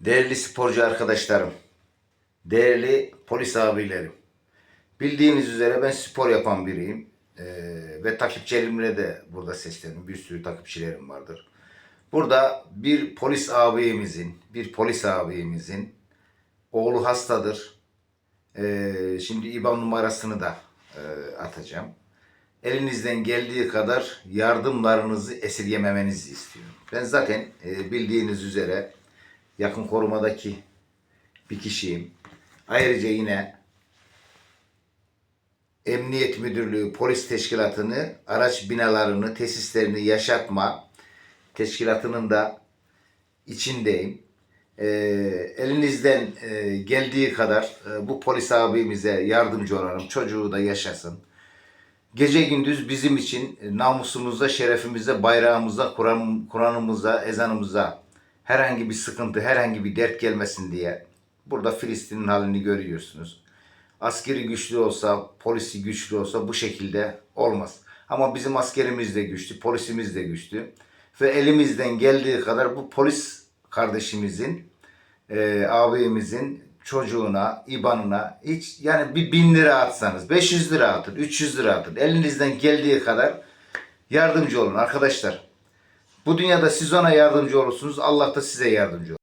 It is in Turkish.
Değerli sporcu arkadaşlarım, değerli polis abilerim. Bildiğiniz üzere ben spor yapan biriyim. Ee, ve takipçilerimle de burada sesleniyorum. Bir sürü takipçilerim vardır. Burada bir polis abimizin, bir polis abimizin oğlu hastadır. Ee, şimdi IBAN numarasını da e, atacağım. Elinizden geldiği kadar yardımlarınızı esirgememenizi istiyorum. Ben zaten e, bildiğiniz üzere yakın korumadaki bir kişiyim. Ayrıca yine Emniyet Müdürlüğü Polis Teşkilatı'nı, araç binalarını, tesislerini yaşatma teşkilatının da içindeyim. Ee, elinizden e, geldiği kadar e, bu polis abimize yardımcı olalım. Çocuğu da yaşasın. Gece gündüz bizim için e, namusumuza, şerefimize, bayrağımıza, Kur'an, Kur'an'ımıza, ezanımıza herhangi bir sıkıntı, herhangi bir dert gelmesin diye burada Filistin'in halini görüyorsunuz. Askeri güçlü olsa, polisi güçlü olsa bu şekilde olmaz. Ama bizim askerimiz de güçlü, polisimiz de güçlü. Ve elimizden geldiği kadar bu polis kardeşimizin, e, abimizin çocuğuna, ibanına hiç yani bir bin lira atsanız, 500 lira atın, 300 lira atın. Elinizden geldiği kadar yardımcı olun arkadaşlar. Bu dünyada siz ona yardımcı olursunuz, Allah da size yardımcı olur.